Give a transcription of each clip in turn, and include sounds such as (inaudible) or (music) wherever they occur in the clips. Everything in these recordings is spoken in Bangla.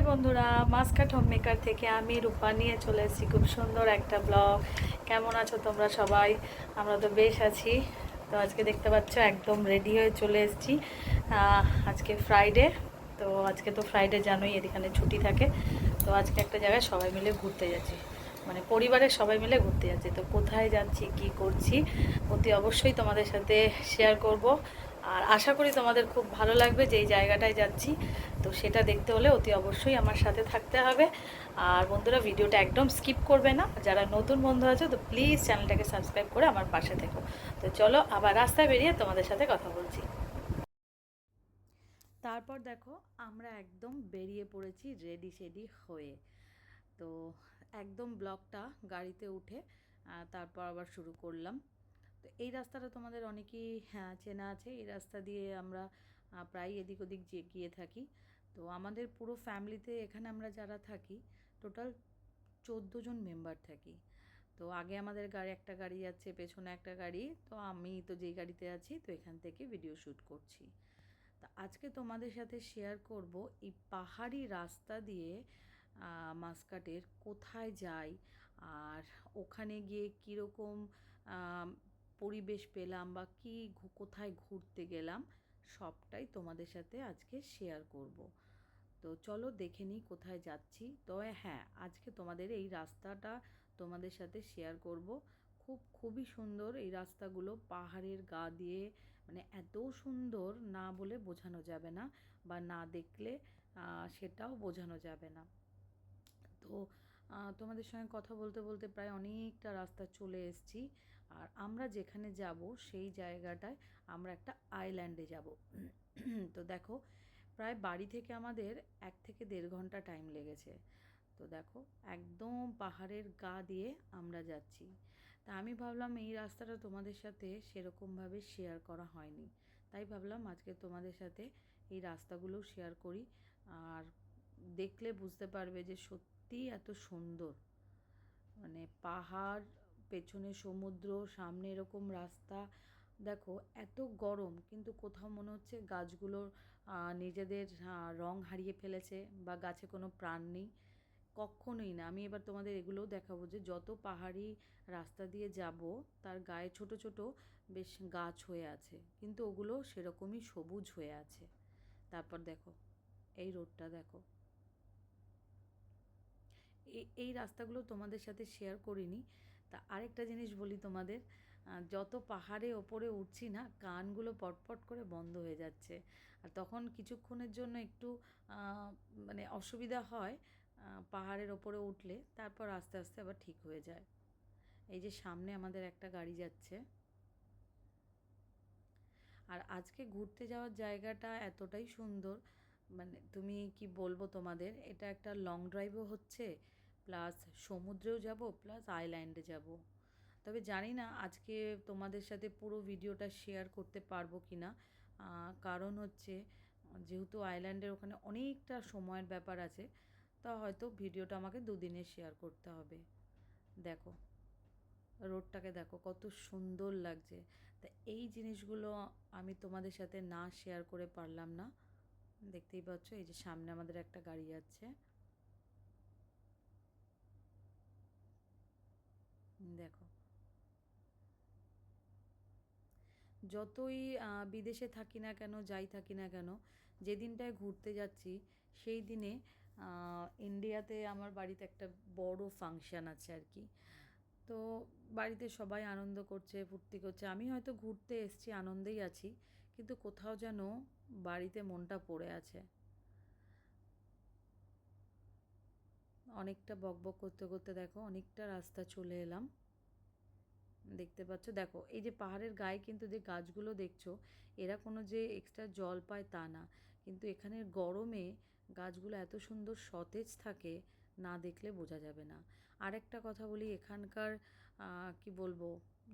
হাই বন্ধুরা মাসকাট হোম মেকার থেকে আমি রূপা নিয়ে চলে এসেছি খুব সুন্দর একটা ব্লগ কেমন আছো তোমরা সবাই? আমরা তো বেশ আছি। তো আজকে দেখতে পাচ্ছ, একদম রেডি হয়ে চলে এসেছি। আজকে ফ্রাইডে তো আজকে তো ফ্রাইডে জানোই এখানে ছুটি থাকে। তো আজকে একটা জায়গায় সবাই মিলে ঘুরতে যাচ্ছি। মানে পরিবারের সবাই মিলে ঘুরতে যাচ্ছি। তো কোথায় যাচ্ছি, কি করছি, অতি অবশ্যই তোমাদের সাথে শেয়ার করব। আর আশা করি তোমাদের খুব ভালো লাগবে যেই জায়গাটায় যাচ্ছি। তো সেটা দেখতে হলে অতি অবশ্যই আমার সাথে থাকতে হবে। আর বন্ধুরা, ভিডিওটা একদম স্কিপ করবে না। যারা নতুন বন্ধু আছো, তো প্লিজ চ্যানেলটাকে সাবস্ক্রাইব করে আমার পাশে থেকো। তো চলো, আবার রাস্তায় বেরিয়ে তোমাদের সাথে কথা বলছি। তারপর দেখো, আমরা একদম বেরিয়ে পড়েছি রেডি সেডি হয়ে। তো একদম ব্লকটা গাড়িতে উঠে তারপর আবার শুরু করলাম। তো এই রাস্তাটা তোমাদের অনেকেই হ্যাঁ চেনা আছে। এই রাস্তা দিয়ে আমরা প্রায় এদিক ওদিক যে, গিয়ে থাকি। তো আমাদের পুরো ফ্যামিলিতে এখানে আমরা যারা থাকি, টোটাল চোদ্দ জন মেম্বার থাকি। তো আগে আমাদের গাড়ি, একটা গাড়ি যাচ্ছে, পেছনে একটা গাড়ি। তো আমি তো যেই গাড়িতে আছি, তো এখান থেকে ভিডিও শ্যুট করছি। তা আজকে তোমাদের সাথে শেয়ার করব, এই পাহাড়ি রাস্তা দিয়ে মাসকাটের কোথায় যাই, আর ওখানে গিয়ে কীরকম পরিবেশ পেলাম বা কী কোথায় ঘুরতে গেলাম, সবটাই তোমাদের সাথে আজকে শেয়ার করব। তো চলো দেখে নিই কোথায় যাচ্ছি। তো হ্যাঁ আজকে তোমাদের এই রাস্তাটা তোমাদের সাথে শেয়ার করব। খুব, খুবই সুন্দর এই রাস্তাগুলো। পাহাড়ের গা দিয়ে মানে এত সুন্দর না বলে বোঝানো যাবে না বা না দেখলে সেটাও বোঝানো যাবে না। তো তোমাদের সঙ্গে কথা বলতে বলতে প্রায় অনেকটা রাস্তা চলে এসেছি। আর আমরা যেখানে যাব, সেই জায়গাটায় আমরা একটা আইল্যান্ডে যাব। (clears throat) তো দেখো, প্রায় বাড়ি থেকে আমাদের এক থেকে দেড় ঘণ্টা টাইম লেগেছে। তো দেখো, একদম পাহাড়ের গা দিয়ে আমরা যাচ্ছি। তা আমি ভাবলাম এই রাস্তাটা তোমাদের সাথে সেরকমভাবে শেয়ার করা হয়নি। তাই ভাবলাম আজকে তোমাদের সাথে এই রাস্তাগুলো শেয়ার করি। আর দেখলে বুঝতে পারবে যে সত্যিই এত সুন্দর। মানে পাহাড় পেছনে সমুদ্র, সামনে এরকম রাস্তা। দেখো, এত গরম, কিন্তু কোথাও মনে হচ্ছে গাছগুলোর নিজেদের রং হারিয়ে ফেলেছে বা গাছে কোনো প্রাণ নেই। কখনোই না। আমি এবার তোমাদের এগুলোও দেখাবো যে যত পাহাড়ি রাস্তা দিয়ে যাব, তার গায়ে ছোট ছোট বেশ গাছ হয়ে আছে, কিন্তু ওগুলো সেরকমই সবুজ হয়ে আছে। তারপর দেখো, এই রোডটা দেখো। এই রাস্তাগুলো তোমাদের সাথে শেয়ার করিনি। তা আরেকটা জিনিস বলি তোমাদের যত পাহাড়ে ওপরে উঠছি না, কানগুলো পটপট করে বন্ধ হয়ে যাচ্ছে। আর তখন কিছুক্ষণের জন্য একটু মানে অসুবিধা হয় পাহাড়ের ওপরে উঠলে, তারপর আস্তে আস্তে আবার ঠিক হয়ে যায়। এই যে সামনে আমাদের একটা গাড়ি যাচ্ছে। আর আজকে ঘুরতে যাওয়ার জায়গাটা এতটাই সুন্দর মানে তুমি কি বলব তোমাদের, এটা একটা লং ড্রাইভও হচ্ছে প্লাস সমুদ্রেও যাব, প্লাস আইল্যান্ডে যাব। তবে জানি না আজকে তোমাদের সাথে পুরো ভিডিওটা শেয়ার করতে পারব কি না কারণ হচ্ছে যেহেতু আইল্যান্ডের ওখানে অনেকটা সময়ের ব্যাপার আছে, তা হয়তো ভিডিওটা আমাকে দুদিনে শেয়ার করতে হবে। দেখো, রোডটাকে দেখো, কত সুন্দর লাগছে। তা এই জিনিসগুলো আমি তোমাদের সাথে না শেয়ার করে পারলাম না। দেখতেই পাচ্ছ, এই যে সামনে আমাদের একটা গাড়ি যাচ্ছে। দেখো। যতই বিদেশে থাকি না কেন, যাই থাকি না কেন, যেদিনটায় ঘুরতে যাচ্ছি, সেই দিনে ইন্ডিয়াতে আমার বাড়িতে একটা বড় ফাংশন আছে আর কি। তো বাড়িতে সবাই আনন্দ করছে, ফুর্তি করছে। আমি হয়তো ঘুরতে এসেছি, আনন্দেই আছি, কিন্তু কোথাও যেন বাড়িতে মনটা পড়ে আছে। অনেকটা বকবক করতে করতে দেখো, অনেকটা রাস্তা চলে এলাম। দেখতে পাচ্ছ। দেখো, এই যে পাহাড়ের গায়ে কিন্তু যে গাছগুলো দেখছ, এরা কোনো যে এক্সট্রা জল পায় তা না। কিন্তু এখানের গরমে গাছগুলো এত সুন্দর সতেজ থাকে, না দেখলে বোঝা যাবে না। আরেকটা কথা বলি, এখানকার কি বলব,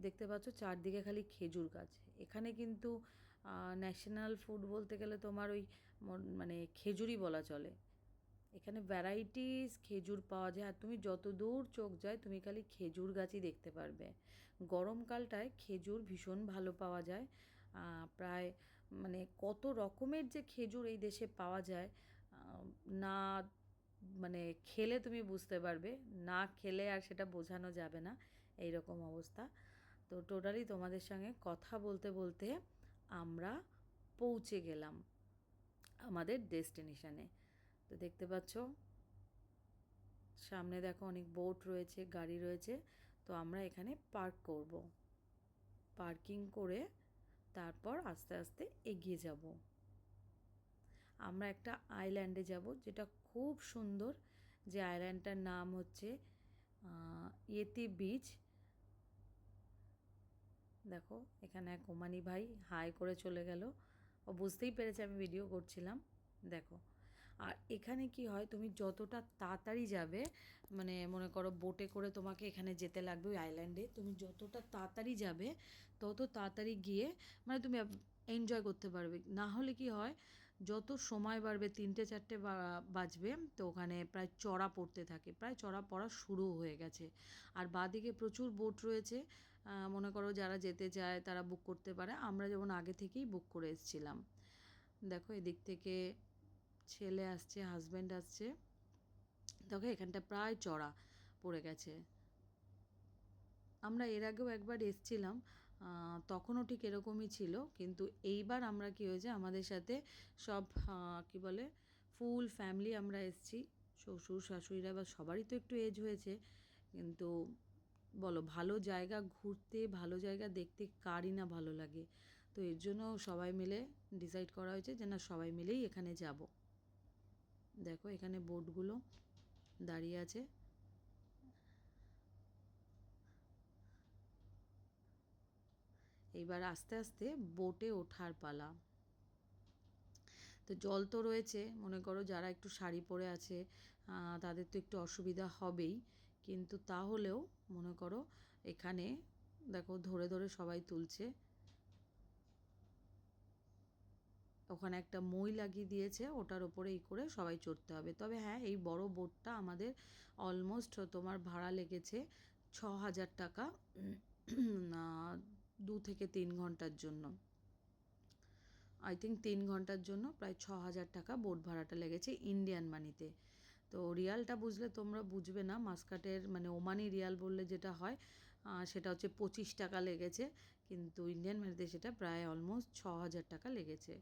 দেখতে পাচ্ছ চারদিকে খালি খেজুর গাছ। এখানে কিন্তু ন্যাশনাল ফুড বলতে গেলে তোমার ওই মানে খেজুরই বলা চলে। এখানে ভ্যারাইটিস খেজুর পাওয়া যায়। আর তুমি যত দূর চোখ যায়, তুমি খালি খেজুর গাছই দেখতে পারবে। গরমকালটায় খেজুর ভীষণ ভালো পাওয়া যায়। প্রায় মানে কত রকমের যে খেজুর এই দেশে পাওয়া যায় না মানে খেলে তুমি বুঝতে পারবে, না খেলে আর সেটা বোঝানো যাবে না এই রকম অবস্থা। তো টোটালি তোমাদের সঙ্গে কথা বলতে বলতে আমরা পৌঁছে গেলাম আমাদের ডেস্টিনেশনে তো দেখতে পাচ্ছ? সামনে দেখো অনেক বোট রয়েছে, গাড়ি রয়েছে। তো আমরা এখানে পার্ক করব। পার্কিং করে তারপর আস্তে আস্তে এগিয়ে যাব। আমরা একটা আইল্যান্ডে যাব যেটা খুব সুন্দর। যে আইল্যান্ডটার নাম হচ্ছে ইয়েতি বিচ। দেখো, এখানে এক ওমানি ভাই হাই করে চলে গেল। ও বুঝতেই পেরেছে আমি ভিডিও করছিলাম। দেখো আর এখানে কি হয়, তুমি যতটা তাড়াতাড়ি যাবে মানে মনে করো বোটে করে তোমাকে এখানে যেতে লাগবে ওই আইল্যান্ডে তুমি যতটা তাড়াতাড়ি যাবে, তত তাড়াতাড়ি গিয়ে মানে তুমি এনজয় করতে পারবে। না হলে কি হয়, যত সময় বাড়বে, তিনটে, চারটে বাজবে, তো ওখানে প্রায় চড়া পড়তে থাকে, প্রায় চড়া পড়া শুরু হয়ে গেছে। আর বাদিকে প্রচুর বোট রয়েছে মনে করো যারা যেতে চায় তারা বুক করতে পারে। আমরা যেমন আগে থেকেই বুক করে এসেছিলাম। দেখো এদিক থেকে ছেলে আসছে হাজব্যান্ড আসছে। দেখো এখানটা প্রায় চড়া পড়ে গেছে। আমরা এর আগেও একবার এসছিলাম তখনও ঠিক এরকমই ছিল। কিন্তু এইবার আমরা কি হয়েছে, আমাদের সাথে সব কি বলে ফুল ফ্যামিলি আমরা এসছি। শ্বশুর, শাশুড়িরা বা সবারই তো একটু এজ হয়েছে। কিন্তু বলো, ভালো জায়গা ঘুরতে, ভালো জায়গা দেখতে কারই না ভালো লাগে। তো এর জন্য সবাই মিলে ডিসাইড করা হয়েছে যে না, সবাই মিলেই এখানে যাব। দেখো এখানে বোটগুলো দাঁড়িয়ে আছে। এইবার আস্তে আস্তে বোটে ওঠার পালা। তো জল তো রয়েছে, মনে করো যারা একটু শাড়ি পরে আছে তাদের তো একটু অসুবিধা হবেই। কিন্তু তাহলেও মনে করো এখানে দেখো ধরে ধরে সবাই তুলছে। ওখানে একটা মই লাগিয়ে দিয়েছে, ওটার ওপরে করে সবাই চড়তে হবে। তবে হ্যাঁ এই বড় বোটটা আমাদের অলমোস্ট তোমার ভাড়া লেগেছে ছ হাজার টাকা দু থেকে তিন ঘণ্টার জন্য। আই থিঙ্ক তিন ঘণ্টার জন্য প্রায় ছ হাজার টাকা বোট ভাড়াটা লেগেছে ইন্ডিয়ান মানিতে তো রিয়ালটা বুঝলে তোমরা বুঝবে না, মাসকাটের মানে ওমানি রিয়াল বললে যেটা হয় সেটা হচ্ছে পঁচিশ টাকা লেগেছে, কিন্তু ইন্ডিয়ান মানিতে সেটা প্রায় অলমোস্ট ছ হাজার টাকা লেগেছে।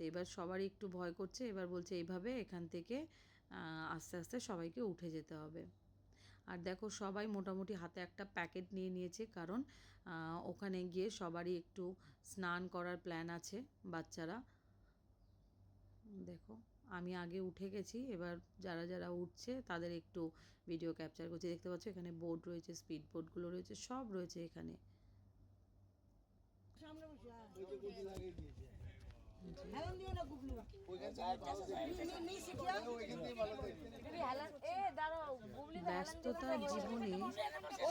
তো এবার সবারই একটু ভয় করছে, এবার বলছে এইভাবে এখান থেকে আস্তে আস্তে সবাইকে উঠে যেতে হবে। আর দেখো সবাই মোটামুটি হাতে একটা প্যাকেট নিয়ে নিয়েছে, কারণ ওখানে গিয়ে সবারই একটু স্নান করার প্ল্যান আছে বাচ্চারা। দেখো, আমি আগে উঠে গেছি, এবার যারা যারা উঠছে তাদের একটু ভিডিও ক্যাপচার করছি। দেখতে পাচ্ছ এখানে বোট রয়েছে স্পিড বোটগুলো রয়েছে, সব রয়েছে এখানে। ব্যস্ততার জীবনে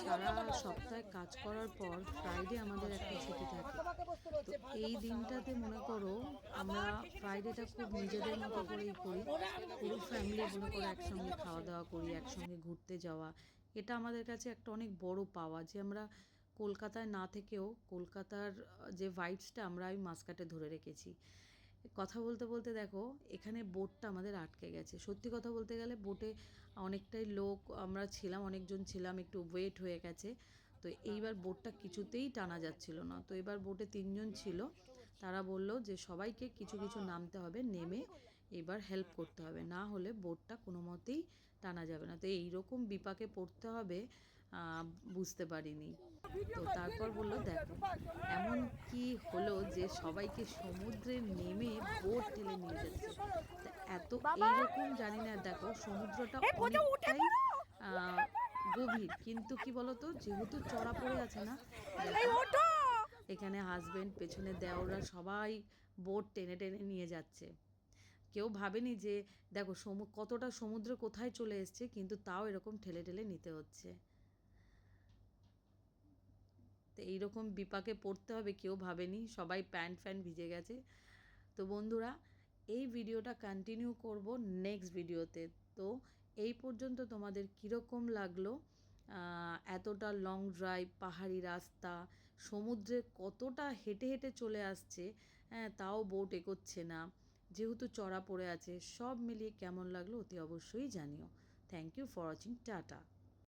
সারা সপ্তাহে কাজ করার পর ফ্রাইডে আমাদের একটা ছুটি থাকে। তো এই দিনটাতে মনে করো, আমরা ফ্রাইডেটা খুব নিজেদের মতো করেই করি। পুরো ফ্যামিলি মনে করো একসঙ্গে খাওয়া দাওয়া করি, একসঙ্গে ঘুরতে যাওয়া। এটা আমাদের কাছে একটা অনেক বড় পাওয়া যে আমরা কলকাতায় না থেকেও কলকাতার যে ভাইবসটা আমরা ওই মাসকাটে ধরে রেখেছি। কথা বলতে বলতে দেখো, এখানে বোটটা আমাদের আটকে গেছে। সত্যি কথা বলতে গেলে বোটে অনেকটাই লোক, আমরা ছিলাম, অনেকজন ছিলাম, একটু ওয়েট হয়ে গেছে। তো এইবার বোটটা কিছুতেই টানা যাচ্ছিল না। তো এবার বোটে তিনজন ছিল, তারা বলল যে সবাইকে কিছু কিছু নামতে হবে, নেমে এবার হেল্প করতে হবে। না হলে বোটটা কোনো মতেই টানা যাবে না। তো এইরকম বিপাকে পড়তে হবে বুঝতে পারিনি। তো তারপর বলল দেখো এমন কি হলো যে সবাইকে সমুদ্রে নেমে বোট টেলে নিয়ে যাচ্ছে? এত এইরকম জানি না দেখো সমুদ্রটা অনেকটাই গভীর। কিন্তু কি বলতো যেহেতু চড়া পড়ে আছে না এখানে হাজবেন্ড পেছনে দেওরা সবাই বোট টেনে টেনে নিয়ে যাচ্ছে। কেউ ভাবেনি যে দেখো সমু কতটা সমুদ্র কোথায় চলে এসছে কিন্তু তাও এরকম ঠেলে ঠেলে নিতে হচ্ছে। তো এইরকম বিপাকে পড়তে হবে, কেউ ভাবেনি, সবাই প্যান্ট ফ্যান্ট ভিজে গেছে। তো বন্ধুরা, এই ভিডিওটা কন্টিনিউ করব নেক্সট ভিডিওতে। তো এই পর্যন্ত তোমাদের কীরকম লাগল? এতটা লং ড্রাইভ পাহাড়ি রাস্তা, সমুদ্রে কতটা হেঁটে হেঁটে চলে আসছে হ্যাঁ তাও বোট এগোচ্ছে না, যেহেতু চড়া পড়ে আছে, সব মিলিয়ে কেমন লাগল অতি অবশ্যই জানিও। Thank you for watching tata.